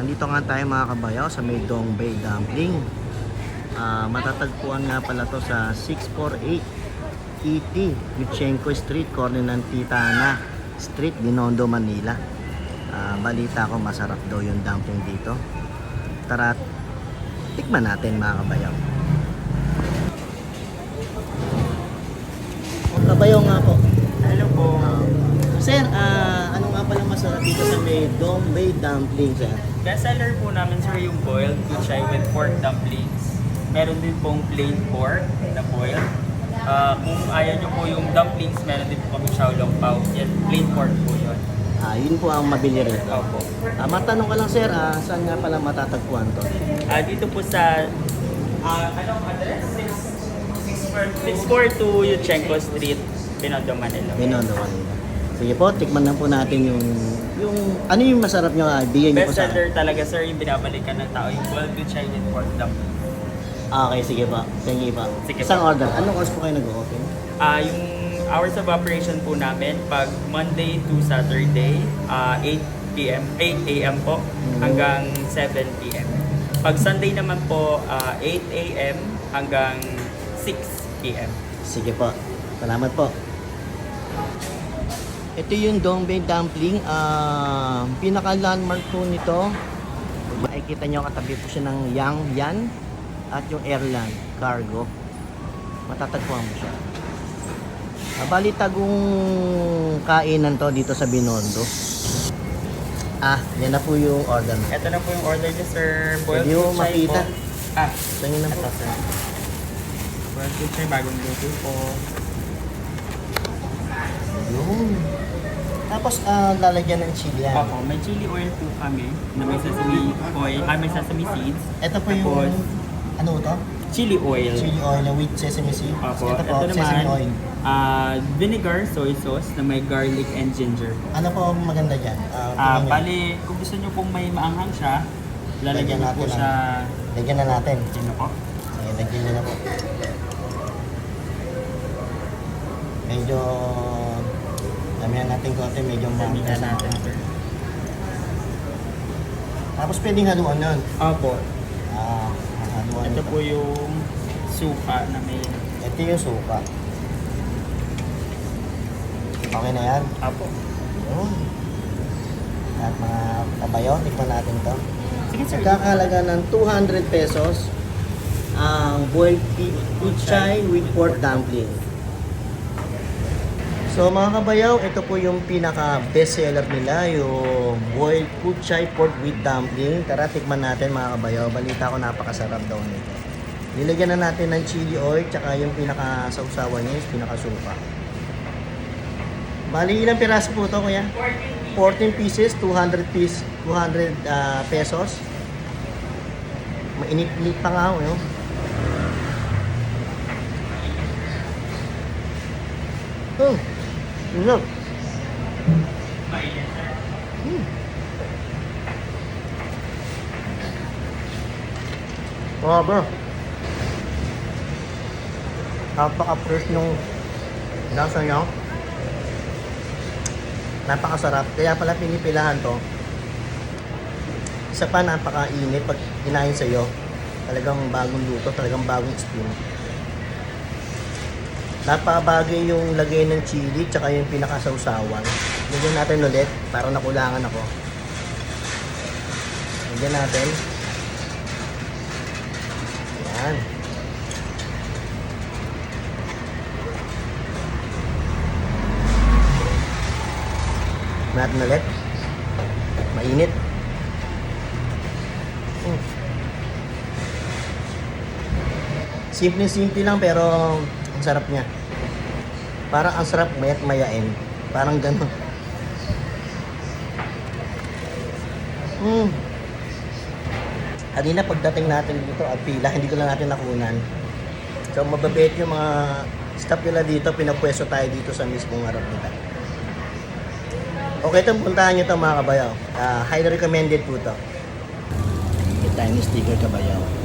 Nandito nga tayo mga kabayaw sa may Dong Bay Dumpling. Ah, matatagpuan nga pala to sa 648 ET Luchenko Street, corner ng Titana Street, Binondo, Manila. Ah, balita ko masarap daw yung dumpling dito. Tara, tikman natin mga kabayaw. Kabayaw nga po. Hello po. Sir, ah, masarap dito sa may Dong Bay Dumpling, sir? Bestseller po namin sir yung boiled kuchay with pork dumplings. Meron din pong plain pork na boiled. Ah, kung ayaw nyo po yung dumplings, meron din po kami xiaolong pao. Yan, plain pork po yun. Ah, yun po ang mabili rito. Opo. Ah, matanong ka lang, sir, ah, saan nga pala matatagpuan to? Ah, dito po sa, ah, anong address? 642 Yuchenko Street, Binondo, Manila. Binondo, Manila. Sige po, tikman na po natin yung, yung, ano yung masarap nyo, ah, bigyan nyo po sa akin. Bestseller talaga sir, yung binabalikan ng tao, yung boiled with pork dumplings. Ah, okay, sige po. Sige po. Sige Isang order. Anong oras po kayo nag-open? Ah, yung hours of operation po namin pag Monday to Saturday, ah 8 p.m. 8 a.m. po hanggang 7 p.m. Pag Sunday naman po, ah 8 a.m. hanggang 6 p.m. Sige po. Salamat po. Ito yung Dongbei Dumpling. Ah, pinaka-landmark po nito. Makikita nyo katabi po siya ng Yang Yan at yung Airline Cargo. Matatagpuan mo siya. Ah, bali tagong kainan to dito sa Binondo. Ah, yan na po yung order. Ito na po yung order niyo, sir. Boiled Hindi mo makita. po. Ah, Tingin na po. ito, sir. Boiled kuchay, bagong luto po. Yun. Tapos ah, lalagyan ng chili yan. Opo, may chili oil po kami na may sesame oil, ah, may sesame seeds. Ito po yung, Tapos, ano to? chili oil. Chili oil na with sesame seed. Opo, ito po, ito sesame naman, oil. ah, vinegar, soy sauce na may garlic and ginger. Ano po ang maganda dyan? Ah, Ah, nyo. bali, kung gusto nyo pong may maanghang siya, Lagyan lalagyan nyo po natin siya, Lagyan na natin. na po. Sige, lagyan nyo na po. Medyo... Damihan natin konti, medyo maangas. natin, sir. Tapos pwedeng haluan nun. Opo, Ah, haluan ito po yung suka na may, Ito yung suka. Okay na yan. opo. Yun. At mga kabayo, tikman natin to. Sige sir. Nagkakalaga ng 200 pesos ang boiled pig kuchay with pork dumpling. So mga kabayaw, ito po yung pinaka best seller nila, yung boiled kuchay pork with dumpling. Tara, tikman natin mga kabayaw. Balita ko napakasarap daw nito. Nilagyan na natin ng chili oil, tsaka yung pinaka sausawan niya, yung pinaka suka. Bali, ilang piraso po to kuya? 14 pieces, 200 piece, 200 ah, pesos. Mainit-init pa nga ako, yun. Hmm. Sarap. Hmm. Grabe. Napaka-fresh nung lasa niya. Napakasarap. Kaya pala pinipilahan to. Isa pa napakainit pag kinain sa iyo. Talagang bagong luto, talagang bagong steam. Napakabagay yung lagay ng chili tsaka yung pinakasawsawan. Lagyan natin ulit para nakulangan ako. Lagyan natin. Yan. Natin ulit. Mainit. Mm. Simple-simple lang pero ang sarap niya. Parang ang sarap mayat mayain. Parang gano'n. Mm. Kanina pagdating natin dito at pila, hindi ko lang natin nakunan. So mababait yung mga staff nila dito, pinapwesto tayo dito sa mismong harap nila. Okay, itong puntahan nyo ito mga kabayaw. Ah, highly recommended po ito. May tiny sticker kabayaw.